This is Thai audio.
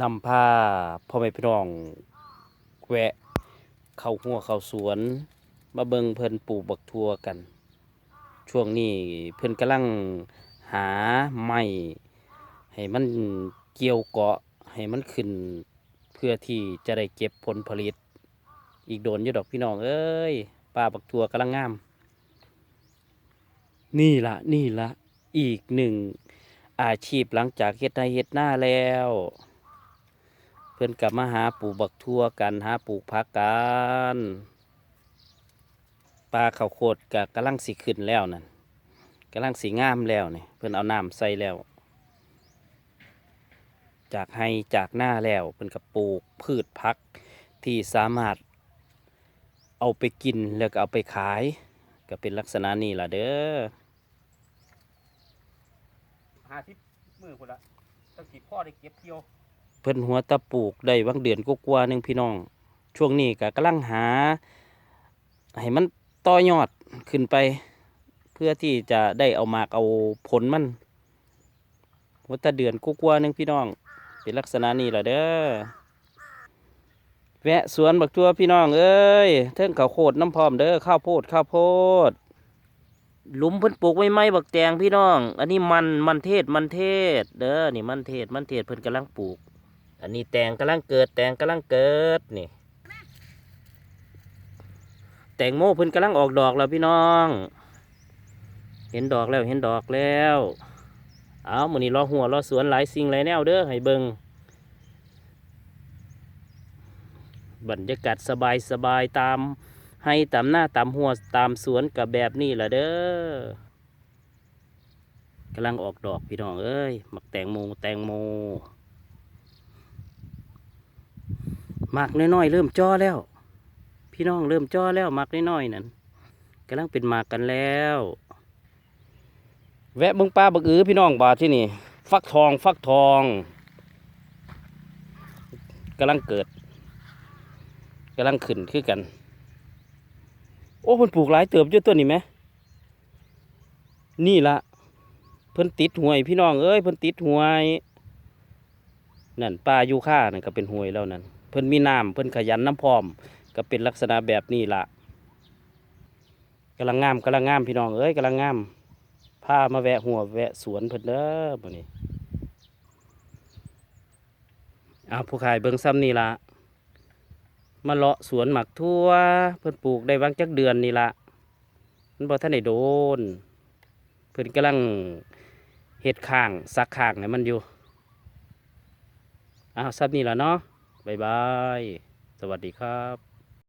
นำพาพ่อแม่พี่น้องแวะเข้าหัวเข้าสวน มาเบิงเพิ่นปลูกบักทั่วกัน ช่วงนี้เพิ่นกำลังหาไม้ให้มันเกี่ยวเกาะให้มันขึ้น เพื่อที่จะได้เก็บผลผลิต อีกโดนอยู่ดอกพี่น้องเอ้ยป่าบักทั่วกำลังงาม นี่ละนี่ละอีกหนึ่งอาชีพหลังจากเฮ็ดนาเฮ็ดหน้าแล้ว เพื่อนกลับมาหาปลูกบักทั่วกันหาปลูกผักกันปลาข้าวโพดกะกำลังสีขึ้นแล้วนั่นกำลังสีงามแล้วนี่เพื่อนเอาน้ำใส่แล้ว จากให้จากหน้าแล้วเพื่อนกับปลูกพืชพักที่สามารถเอาไปกินแล้วก็เอาไปขาย ก็เป็นลักษณะนี้ล่ะเด้อหาที่มือคนละตั้งกี่พ่อได้เก็บเที่ยว เพิ่นหัวตะปลูกได้วังเดือนกว่าๆหนึงพี่น้อง ช่วงนี้ก็กำลังหา ให้มันต่อยอดขึ้นไป เพื่อที่จะได้เอามากเอาผลมันหัวตะเดือนกว่าๆหนึงพี่น้อง เป็นลักษณะนี้ล่ะเด้อแวะสวนบักตัวพี่น้องเอ้ยเทิงข้าวโพดน้ำพร้อมเด้อข้าวโพดข้าวโพดหลุมเพิ่นปลูกไว้ไหมบักแตงพี่น้อง อันนี้มันมันเทศมันเทศ เด้อนี่มันเทศมันเทศเพิ่นกำลังปลูก อันนี้แตงกำลังเกิด แตงกำลังเกิดนี่ แตงโมเพิ่นกำลังออกดอกแล้วพี่น้อง เห็นดอกแล้วเห็นดอกแล้ว เอามือนี้รอหัวรอสวนหลายสิ่งหลายแนวเด้อให้เบิงบรรยากาศสบายสบายตาม ให้ตามหน้าตามหัวตามสวนกับแบบนี้แหละเด้อกำลังออกดอกพี่น้องเอ้ยหมักแตงโมแตงโม หมักน้อยๆเริ่มจ้อแล้ว พี่น้องเริ่มจ้อแล้วหมักน้อยๆนั่นกำลังเป็นหมากกันแล้ว แวะเบิ่งปลาบักอือพี่น้องบาดที่นี่ฟักทองฟักทองกำลังเกิดกำลังขึ้นคือกัน โอ้เพิ่นปลูกหลายเติบอยู่ตัวนี้ไหมนี่ละเพิ่นติดหวย พี่น้องเอ้ยเพิ่นติดหวยนั่นปลายูค่านั่นก็เป็นหวยแล้วนั่น เพิ่นมีน้ำเพิ่นขยันน้ำพร้อม ก็เป็นลักษณะแบบนี้ละกำลังงามกำลังงามพี่น้องเอ้ยกำลังงามพามาแวะหัวแวะสวนเพิ่นเด้อมื้อนี้เอาผู้ขายเบิ่งซ้ำนี่ละมาเลาะสวนหมักทั่ว เพิ่นปลูกได้วางจักเดือนนี่ละมันบ่ทันได้โดน เพิ่นกำลังเฮ็ดข้างซักข้างให้มันอยู่อ้าวซับนี่ละเนาะ บ๊ายบาย สวัสดีครับ